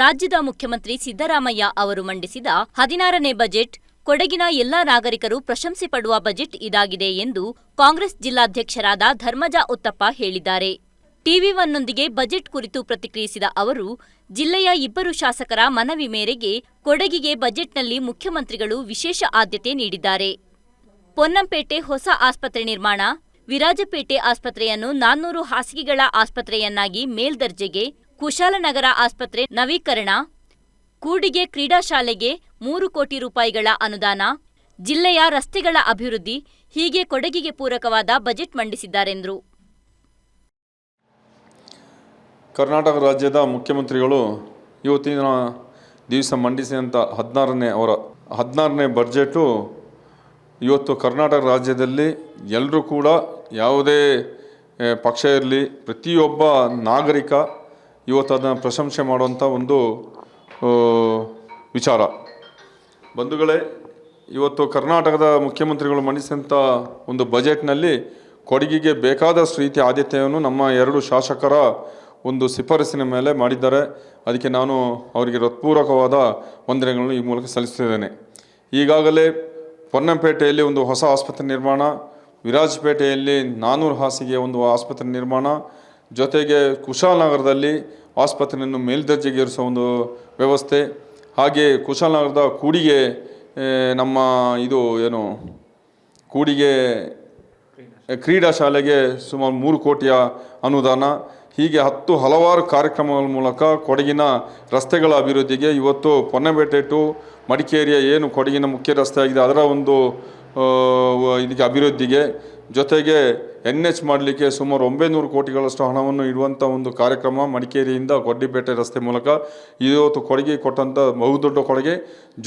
ರಾಜ್ಯದ ಮುಖ್ಯಮಂತ್ರಿ ಸಿದ್ದರಾಮಯ್ಯ ಅವರು ಮಂಡಿಸಿದ ಹದಿನಾರನೇ ಬಜೆಟ್ ಕೊಡಗಿನ ಎಲ್ಲ ನಾಗರಿಕರು ಪ್ರಶಂಸೆ ಪಡುವ ಬಜೆಟ್ ಇದಾಗಿದೆ ಎಂದು ಕಾಂಗ್ರೆಸ್ ಜಿಲ್ಲಾಧ್ಯಕ್ಷರಾದ ಧರ್ಮಜ ಉತ್ತಪ್ಪ ಹೇಳಿದ್ದಾರೆ. ಟಿವಿ ಒನ್ನೊಂದಿಗೆ ಬಜೆಟ್ ಕುರಿತು ಪ್ರತಿಕ್ರಿಯಿಸಿದ ಅವರು, ಜಿಲ್ಲೆಯ ಇಬ್ಬರು ಶಾಸಕರ ಮನವಿ ಮೇರೆಗೆ ಕೊಡಗಿಗೆ ಬಜೆಟ್ನಲ್ಲಿ ಮುಖ್ಯಮಂತ್ರಿಗಳು ವಿಶೇಷ ಆದ್ಯತೆ ನೀಡಿದ್ದಾರೆ. ಪೊನ್ನಂಪೇಟೆ ಹೊಸ ಆಸ್ಪತ್ರೆ ನಿರ್ಮಾಣ, ವಿರಾಜಪೇಟೆ ಆಸ್ಪತ್ರೆಯನ್ನು ನಾನ್ನೂರು ಹಾಸಿಗೆಗಳ ಆಸ್ಪತ್ರೆಯನ್ನಾಗಿ ಮೇಲ್ದರ್ಜೆಗೆ, ಕುಶಾಲನಗರ ಆಸ್ಪತ್ರೆ ನವೀಕರಣ, ಕೂಡಿಗೆ ಕ್ರೀಡಾ ಶಾಲೆಗೆ ಮೂರು ಕೋಟಿ ರೂಪಾಯಿಗಳ ಅನುದಾನ, ಜಿಲ್ಲೆಯ ರಸ್ತೆಗಳ ಅಭಿವೃದ್ಧಿ ಹೀಗೆ ಕೊಡಗಿಗೆ ಪೂರಕವಾದ ಬಜೆಟ್ ಮಂಡಿಸಿದ್ದಾರೆಂದರು. ಕರ್ನಾಟಕ ರಾಜ್ಯದ ಮುಖ್ಯಮಂತ್ರಿಗಳು ಇವತ್ತಿನ ದಿವಸ ಮಂಡಿಸಿದಂಥ ಹದಿನಾರನೇ ಅವರ ಹದಿನಾರನೇ ಬಜೆಟು ಇವತ್ತು ಕರ್ನಾಟಕ ರಾಜ್ಯದಲ್ಲಿ ಎಲ್ಲರೂ ಕೂಡ ಯಾವುದೇ ಪಕ್ಷ ಇರಲಿ ಪ್ರತಿಯೊಬ್ಬ ನಾಗರಿಕ ಇವತ್ತು ಅದನ್ನು ಪ್ರಶಂಸೆ ಮಾಡುವಂಥ ಒಂದು ವಿಚಾರ. ಬಂಧುಗಳೇ, ಇವತ್ತು ಕರ್ನಾಟಕದ ಮುಖ್ಯಮಂತ್ರಿಗಳು ಮಂಡಿಸಿದಂಥ ಒಂದು ಬಜೆಟ್ನಲ್ಲಿ ಕೊಡಗಿಗೆ ಬೇಕಾದಷ್ಟು ರೀತಿಯ ಆದ್ಯತೆಯನ್ನು ನಮ್ಮ ಎರಡು ಶಾಸಕರ ಒಂದು ಶಿಫಾರಸಿನ ಮೇಲೆ ಮಾಡಿದ್ದಾರೆ. ಅದಕ್ಕೆ ನಾನು ಅವರಿಗೆ ಹೃತ್ಪೂರ್ವಕವಾದ ವಂದನೆಗಳನ್ನು ಈ ಮೂಲಕ ಸಲ್ಲಿಸುತ್ತಿದ್ದೇನೆ. ಈಗಾಗಲೇ ಪೊನ್ನಂಪೇಟೆಯಲ್ಲಿ ಒಂದು ಹೊಸ ಆಸ್ಪತ್ರೆ ನಿರ್ಮಾಣ, ವಿರಾಜಪೇಟೆಯಲ್ಲಿ ನಾನೂರು ಹಾಸಿಗೆ ಒಂದು ಆಸ್ಪತ್ರೆ ನಿರ್ಮಾಣ ಜೊತೆಗೆ ಕುಶಾಲನಗರದಲ್ಲಿ ಆಸ್ಪತ್ರೆಯನ್ನು ಮೇಲ್ದರ್ಜೆಗೇರಿಸೋ ಒಂದು ವ್ಯವಸ್ಥೆ, ಹಾಗೆ ಕುಶಾಲನಗರದ ಕೂಡಿಗೆ ನಮ್ಮ ಇದು ಏನು, ಕೂಡಿಗೆ ಕ್ರೀಡಾ ಶಾಲೆಗೆ ಸುಮಾರು ಮೂರು ಕೋಟಿಯ ಅನುದಾನ, ಹೀಗೆ ಹತ್ತು ಹಲವಾರು ಕಾರ್ಯಕ್ರಮಗಳ ಮೂಲಕ ಕೊಡಗಿನ ರಸ್ತೆಗಳ ಅಭಿವೃದ್ಧಿಗೆ ಇವತ್ತು ಪೊನ್ನಬೇಟೆ ಟು ಮಡಿಕೇರಿಯ ಏನು ಕೊಡಗಿನ ಮುಖ್ಯ ರಸ್ತೆ ಆಗಿದೆ ಅದರ ಒಂದು ಇದಕ್ಕೆ ಅಭಿವೃದ್ಧಿಗೆ ಜೊತೆಗೆ ಎನ್ ಎಚ್ ಮಾಡಲಿಕ್ಕೆ ಸುಮಾರು ಒಂಬೈನೂರು ಕೋಟಿಗಳಷ್ಟು ಹಣವನ್ನು ಇಡುವಂಥ ಒಂದು ಕಾರ್ಯಕ್ರಮ ಮಡಿಕೇರಿಯಿಂದ ಗೊಡ್ಡಿಪೇಟೆ ರಸ್ತೆ ಮೂಲಕ ಇವತ್ತು ಕೊಡುಗೆ ಕೊಟ್ಟಂಥ ಬಹುದೊಡ್ಡ ಕೊಡುಗೆ.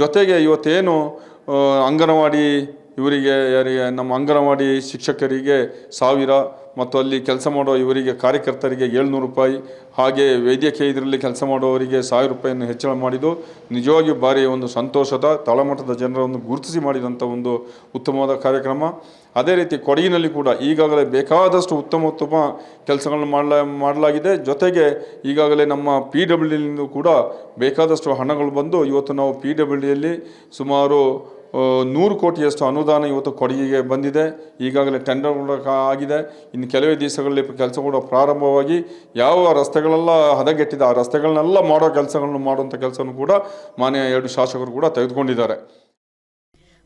ಜೊತೆಗೆ ಇವತ್ತೇನು ಅಂಗನವಾಡಿ ಇವರಿಗೆ, ಯಾರಿಗೆ, ನಮ್ಮ ಅಂಗನವಾಡಿ ಶಿಕ್ಷಕರಿಗೆ ಸಾವಿರ ಮತ್ತು ಅಲ್ಲಿ ಕೆಲಸ ಮಾಡೋ ಇವರಿಗೆ ಕಾರ್ಯಕರ್ತರಿಗೆ ಏಳ್ನೂರು ರೂಪಾಯಿ, ಹಾಗೆ ವೈದ್ಯಕೀಯ ಇದರಲ್ಲಿ ಕೆಲಸ ಮಾಡುವವರಿಗೆ ಸಾವಿರ ರೂಪಾಯಿಯನ್ನು ಹೆಚ್ಚಳ ಮಾಡಿದ್ದು, ನಿಜವಾಗಿಯೂ ಭಾರಿ ಒಂದು ಸಂತೋಷದ, ತಳಮಟ್ಟದ ಜನರನ್ನು ಗುರುತಿಸಿ ಮಾಡಿದಂಥ ಒಂದು ಉತ್ತಮವಾದ ಕಾರ್ಯಕ್ರಮ. ಅದೇ ರೀತಿ ಕೊಡಗಿನಲ್ಲಿ ಕೂಡ ಈಗಾಗಲೇ ಬೇಕಾದಷ್ಟು ಉತ್ತಮ ಉತ್ತಮ ಕೆಲಸಗಳನ್ನು ಮಾಡಲ, ಮಾಡಲಾಗಿದೆ. ಜೊತೆಗೆ ಈಗಾಗಲೇ ನಮ್ಮ ಪಿ ಡಬ್ಲ್ಯೂ ಕೂಡ ಬೇಕಾದಷ್ಟು ಹಣಗಳು ಬಂದು ಇವತ್ತು ನಾವು ಪಿ ಡಬ್ಲ್ಯೂ ಡಿಯಲ್ಲಿ ಸುಮಾರು ನೂರು ಕೋಟಿಯಷ್ಟು ಅನುದಾನ ಇವತ್ತು ಕೊಡುಗೆಗೆ ಬಂದಿದೆ. ಈಗಾಗಲೇ ಟೆಂಡರ್ ಆಗಿದೆ. ಇನ್ನು ಕೆಲವೇ ದಿವಸಗಳಲ್ಲಿ ಕೆಲಸ ಕೂಡ ಪ್ರಾರಂಭವಾಗಿ ಯಾವ ರಸ್ತೆಗಳೆಲ್ಲ ಹದಗೆಟ್ಟಿದೆ, ಆ ರಸ್ತೆಗಳನ್ನೆಲ್ಲ ಮಾಡೋ ಕೆಲಸಗಳನ್ನು ಮಾಡುವಂಥ ಕೆಲಸವನ್ನು ಕೂಡ ಮಾನ್ಯ ಎರಡು ಶಾಸಕರು ಕೂಡ ತೆಗೆದುಕೊಂಡಿದ್ದಾರೆ.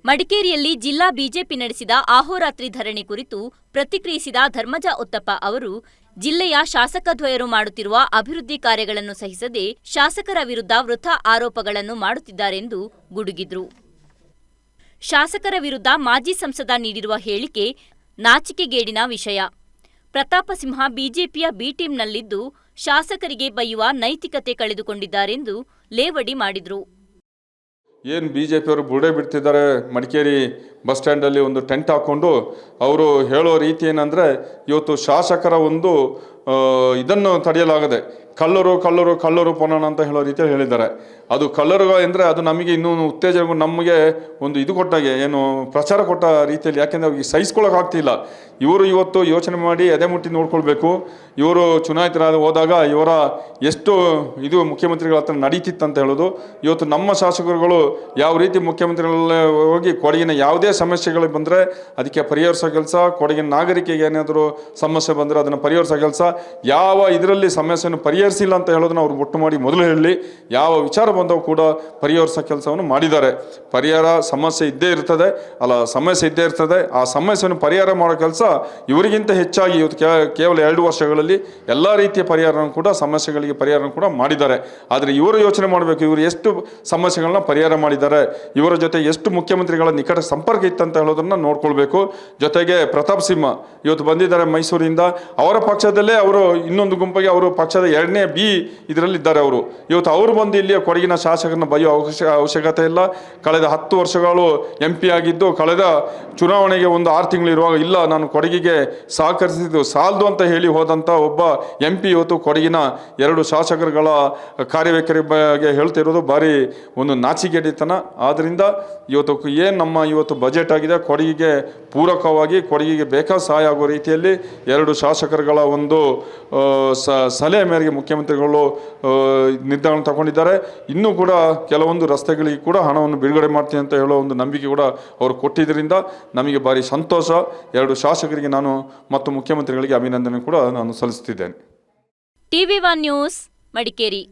ಮಡಿಕೇರಿಯಲ್ಲಿ ಜಿಲ್ಲಾ ಬಿಜೆಪಿ ನಡೆಸಿದ ಆಹೋರಾತ್ರಿ ಧರಣಿ ಕುರಿತು ಪ್ರತಿಕ್ರಿಯಿಸಿದ ಧರ್ಮಜ ಉತ್ತಪ್ಪ ಅವರು, ಜಿಲ್ಲೆಯ ಶಾಸಕದ್ವಯರು ಮಾಡುತ್ತಿರುವ ಅಭಿವೃದ್ಧಿ ಕಾರ್ಯಗಳನ್ನು ಸಹಿಸದೆ ಶಾಸಕರ ವಿರುದ್ಧ ವೃಥಾ ಆರೋಪಗಳನ್ನು ಮಾಡುತ್ತಿದ್ದಾರೆಂದು ಗುಡುಗಿದ್ರು. ಶಾಸಕರ ವಿರುದ್ಧ ಮಾಜಿ ಸಂಸದ ನೀಡಿರುವ ಹೇಳಿಕೆ ನಾಚಿಕೆಗೇಡಿನ ವಿಷಯ. ಪ್ರತಾಪ ಸಿಂಹ ಬಿಜೆಪಿಯ ಬಿ ಟೀಮ್ನಲ್ಲಿದ್ದು ಶಾಸಕರಿಗೆ ಬೈಯುವ ನೈತಿಕತೆ ಕಳೆದುಕೊಂಡಿದ್ದಾರೆಂದು ಲೇವಡಿ ಮಾಡಿದ್ರು. ಏನು ಬಿ ಜೆ ಪಿಯವರು ಬುರುಡೆ ಬಿಡ್ತಿದ್ದಾರೆ ಮಡಿಕೇರಿ ಬಸ್ ಸ್ಟ್ಯಾಂಡಲ್ಲಿ ಒಂದು ಟೆಂಟ್ ಹಾಕ್ಕೊಂಡು ಅವರು ಹೇಳೋ ರೀತಿ ಏನಂದರೆ ಇವತ್ತು ಶಾಸಕರ ಒಂದು ಇದನ್ನು ತಡೆಯಲಾಗದೆ ಕಳ್ಳರು ಕಳ್ಳರು ಕಳ್ಳರು ಪೊನ್ನಣ ಅಂತ ಹೇಳೋ ರೀತಿಯಲ್ಲಿ ಹೇಳಿದ್ದಾರೆ. ಅದು ಕಳ್ಳರು ಅಂದರೆ ಅದು ನಮಗೆ ಇನ್ನೂ ಉತ್ತೇಜನ ನಮಗೆ ಒಂದು ಇದು ಕೊಟ್ಟಾಗೆ, ಏನು ಪ್ರಚಾರ ಕೊಟ್ಟ ರೀತಿಯಲ್ಲಿ, ಯಾಕೆಂದರೆ ಅವ್ರಿಗೆ ಸಹಿಸ್ಕೊಳ್ಳೋಕ್ಕಾಗ್ತಿಲ್ಲ ಇವರು ಇವತ್ತು ಯೋಚನೆ ಮಾಡಿ ಎದೆ ಮುಟ್ಟಿ ನೋಡ್ಕೊಳ್ಬೇಕು. ಇವರು ಚುನಾಯಿತರಾದ ಹೋದಾಗ ಇವರ ಎಷ್ಟು ಇದು ಮುಖ್ಯಮಂತ್ರಿಗಳ ಹತ್ರ ನಡೀತಿತ್ತು ಅಂತ ಹೇಳೋದು. ಇವತ್ತು ನಮ್ಮ ಶಾಸಕರುಗಳು ಯಾವ ರೀತಿ ಮುಖ್ಯಮಂತ್ರಿಗಳ ಹೋಗಿ ಕೊಡಗಿನ ಯಾವುದೇ ಸಮಸ್ಯೆಗಳು ಬಂದರೆ ಅದಕ್ಕೆ ಪರಿಹರಿಸೋ ಕೆಲಸ, ಕೊಡಗಿನ ನಾಗರಿಕರಿಗೆ ಏನಾದರೂ ಸಮಸ್ಯೆ ಬಂದರೆ ಅದನ್ನು ಪರಿಹರಿಸೋ ಕೆಲಸ ಯಾವ ಇದರಲ್ಲಿ ಸಮಸ್ಯೆಯನ್ನು ಪರಿಹರಿಸಿಲ್ಲ ಅಂತ ಹೇಳೋದನ್ನ ಅವ್ರು ಒಟ್ಟು ಮಾಡಿ ಮೊದಲು ಹೇಳಿ ಯಾವ ವಿಚಾರ ಬಂದವು ಕೂಡ ಪರಿಹರಿಸೋ ಕೆಲಸವನ್ನು ಮಾಡಿದ್ದಾರೆ. ಪರಿಹಾರ ಸಮಸ್ಯೆ ಇದ್ದೇ ಇರ್ತದೆ. ಅಲ್ಲ, ಸಮಸ್ಯೆ ಇದ್ದೇ ಇರ್ತದೆ. ಆ ಸಮಸ್ಯೆಯನ್ನು ಪರಿಹಾರ ಮಾಡೋ ಕೆಲಸ ಇವರಿಗಿಂತ ಹೆಚ್ಚಾಗಿ ಇವತ್ತು ಕೇವಲ ಎರಡು ವರ್ಷಗಳಲ್ಲಿ ಎಲ್ಲ ರೀತಿಯ ಪರಿಹಾರವನ್ನು ಕೂಡ ಸಮಸ್ಯೆಗಳಿಗೆ ಪರಿಹಾರವನ್ನು ಕೂಡ ಮಾಡಿದ್ದಾರೆ. ಆದರೆ ಇವರು ಯೋಚನೆ ಮಾಡಬೇಕು, ಇವರು ಎಷ್ಟು ಸಮಸ್ಯೆಗಳನ್ನ ಪರಿಹಾರ ಮಾಡಿದ್ದಾರೆ. ಇವರ ಜೊತೆ ಎಷ್ಟು ಮುಖ್ಯಮಂತ್ರಿಗಳ ನಿಕಟ ಸಂಪರ್ಕ ಇತ್ತಂತ ಹೇಳೋದನ್ನ ನೋಡ್ಕೊಳ್ಬೇಕು. ಜೊತೆಗೆ ಪ್ರತಾಪ್ ಸಿಂಹ ಇವತ್ತು ಬಂದಿದ್ದಾರೆ ಮೈಸೂರಿಂದ. ಅವರ ಪಕ್ಷದಲ್ಲೇ ಅವರು, ಇನ್ನೊಂದು ಗುಂಪಿಗೆ ಅವರು ಪಕ್ಷದ ಎರಡನೇ ಬಿ ಇದರಲ್ಲಿದ್ದಾರೆ ಅವರು. ಇವತ್ತು ಅವರು ಬಂದು ಇಲ್ಲಿಯ ಕೊಡಗಿನ ಶಾಸಕರನ್ನ ಬೈಯೋ ಅವಶ್ಯ ಅವಶ್ಯಕತೆ ಇಲ್ಲ. ಕಳೆದ ಹತ್ತು ವರ್ಷಗಳು ಎಂ ಪಿ ಆಗಿದ್ದು, ಕಳೆದ ಚುನಾವಣೆಗೆ ಒಂದು ಆರು ತಿಂಗಳು ಇರುವಾಗ, ಇಲ್ಲ, ನಾನು ಕೊಡಗಿಗೆ ಸಹಕರಿಸಿದ್ದು, ಸಾಲದು ಅಂತ ಹೇಳಿ ಹೋದಂಥ ಒಬ್ಬ ಎಂ ಪಿ ಇವತ್ತು ಕೊಡಗಿನ ಎರಡು ಶಾಸಕರುಗಳ ಕಾರ್ಯವೈಖರಿ ಬಗ್ಗೆ ಹೇಳ್ತಿರೋದು ಭಾರಿ ಒಂದು ನಾಚಿಕೆಡಿತನ ಆದ್ದರಿಂದ ಇವತ್ತು ಏನು ನಮ್ಮ ಇವತ್ತು ಬಜೆಟ್ ಆಗಿದೆ, ಕೊಡಗಿಗೆ ಪೂರಕವಾಗಿ, ಕೊಡಗಿಗೆ ಬೇಕಾದ ಸಹಾಯ ಆಗೋ ರೀತಿಯಲ್ಲಿ ಎರಡು ಶಾಸಕರುಗಳ ಒಂದು ಸಲಹೆ ಮೇರೆಗೆ ಮುಖ್ಯಮಂತ್ರಿಗಳು ನಿರ್ಧಾರವನ್ನು ತಗೊಂಡಿದ್ದಾರೆ. ಇನ್ನೂ ಕೂಡ ಕೆಲವೊಂದು ರಸ್ತೆಗಳಿಗೆ ಕೂಡ ಹಣವನ್ನು ಬಿಡುಗಡೆ ಮಾಡ್ತೀನಿ ಅಂತ ಹೇಳೋ ಒಂದು ನಂಬಿಕೆ ಕೂಡ ಅವರು ಕೊಟ್ಟಿದ್ದರಿಂದ ನಮಗೆ ಭಾರಿ ಸಂತೋಷ. ಎರಡು ಶಾಸಕರಿಗೆ ನಾನು ಮತ್ತು ಮುಖ್ಯಮಂತ್ರಿಗಳಿಗೆ ಅಭಿನಂದನೆ ಕೂಡ ನಾನು ಸಲ್ಲಿಸುತ್ತಿದ್ದೇನೆ. TV one news Madikeri.